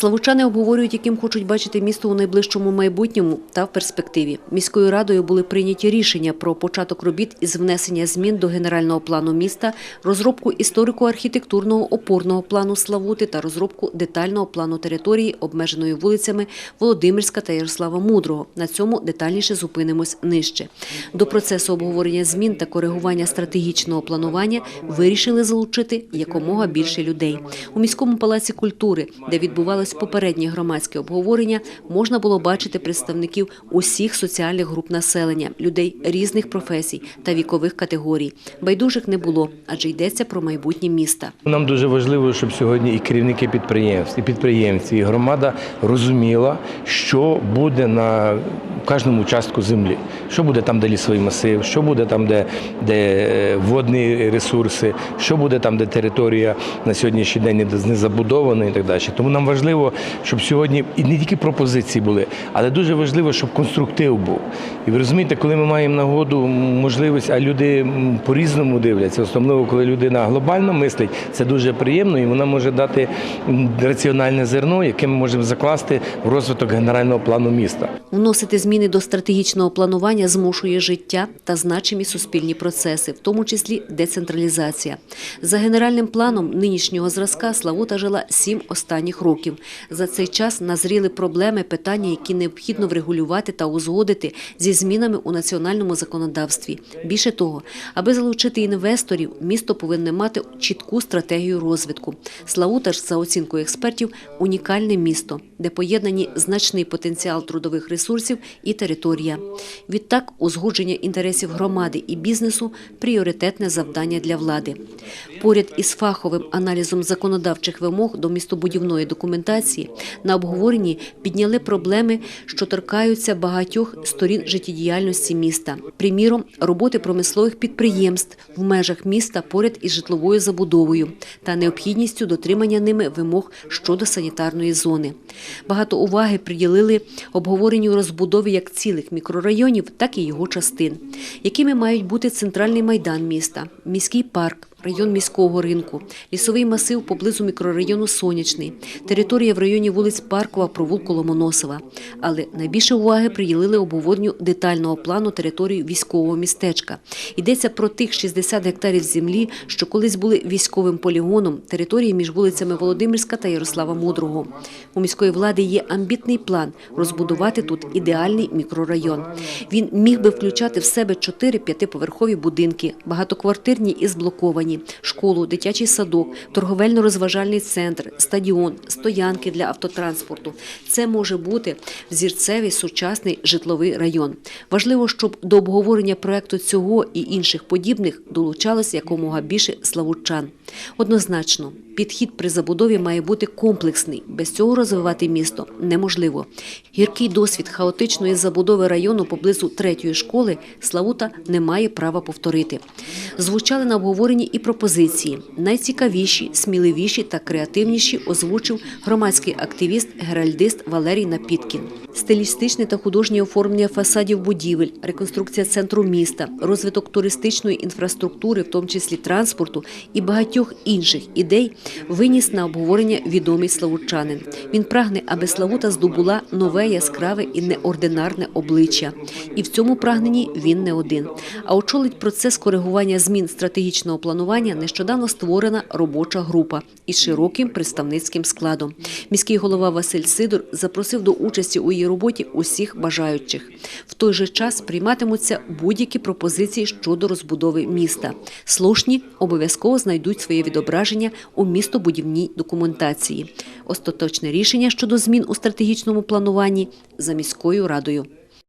Славучани обговорюють, яким хочуть бачити місто у найближчому майбутньому та в перспективі. Міською радою були прийняті рішення про початок робіт із внесення змін до генерального плану міста, розробку історико-архітектурного опорного плану Славути та розробку детального плану території, обмеженої вулицями Володимирська та Ярослава Мудрого. На цьому детальніше зупинимось нижче. До процесу обговорення змін та коригування стратегічного планування вирішили залучити якомога більше людей. У міському палаці культури, де відбувалось попереднє громадське обговорення, можна було бачити представників усіх соціальних груп населення, людей різних професій та вікових категорій. Байдужих не було, адже йдеться про майбутнє міста. Нам дуже важливо, щоб сьогодні і керівники підприємств, і підприємці, і громада розуміла, що буде на кожному участку землі, що буде там, де лісовий масив, що буде там, де, де е, водні ресурси, що буде там, де територія на сьогоднішній день не забудована і так далі. Тому нам важливо, щоб сьогодні і не тільки пропозиції були, але дуже важливо, щоб конструктив був. І ви розумієте, коли ми маємо нагоду, можливість, а люди по-різному дивляться, особливо коли людина глобально мислить, це дуже приємно, і вона може дати раціональне зерно, яке ми можемо закласти в розвиток генерального плану міста. Вносити зміни до стратегічного планування змушує життя та значимі суспільні процеси, в тому числі децентралізація. За генеральним планом нинішнього зразка Славута жила сім останніх років. За цей час назріли проблеми, питання, які необхідно врегулювати та узгодити зі змінами у національному законодавстві. Більше того, аби залучити інвесторів, місто повинне мати чітку стратегію розвитку. Славута ж, за оцінкою експертів, унікальне місто, де поєднані значний потенціал трудових ресурсів і територія. Відтак, узгодження інтересів громади і бізнесу пріоритетне завдання для влади. Поряд із фаховим аналізом законодавчих вимог до містобудівної документації на обговоренні підняли проблеми, що торкаються багатьох сторін життєдіяльності міста. Приміром, роботи промислових підприємств в межах міста поряд із житловою забудовою та необхідністю дотримання ними вимог щодо санітарної зони. Багато уваги приділили обговоренню розбудови як цілих мікрорайонів, так і його частин, якими мають бути центральний майдан міста, міський парк, район міського ринку, лісовий масив поблизу мікрорайону Сонячний, територія в районі вулиць Паркова, провулку Ломоносова. Але найбільше уваги приділили обговоренню детального плану території військового містечка. Йдеться про тих 60 гектарів землі, що колись були військовим полігоном території між вулицями Володимирська та Ярослава Мудрого. У міської влади є амбітний план розбудувати тут ідеальний мікрорайон. Він міг би включати в себе 4 п'ятиповерхові будинки, багатоквартирні і зблоковані, школу, дитячий садок, торговельно-розважальний центр, стадіон, стоянки для автотранспорту. Це може бути взірцевий сучасний житловий район. Важливо, щоб до обговорення проекту цього і інших подібних долучалось якомога більше славучан. Однозначно, підхід при забудові має бути комплексний. Без цього розвивати місто неможливо. Гіркий досвід хаотичної забудови району поблизу третьої школи Славута не має права повторити. Звучали на обговоренні і пропозиції. Найцікавіші, сміливіші та креативніші озвучив громадський активіст, геральдист Валерій Напіткін. Стилістичне та художнє оформлення фасадів будівель, реконструкція центру міста, розвиток туристичної інфраструктури, в тому числі транспорту, і багатьох інших ідей виніс на обговорення відомий славучанин. Він прагне, аби Славута здобула нове яскраве і неординарне обличчя. І в цьому прагненні він не один. А очолить процес коригування змін стратегічного планування нещодавно створена робоча група із широким представницьким складом. Міський голова Василь Сидор запросив до участі у її роботі усіх бажаючих. В той же час прийматимуться будь-які пропозиції щодо розбудови міста. Слушні обов'язково знайдуть своє відображення у містобудівній документації. Остаточне рішення щодо змін у стратегічному плануванні за міською радою.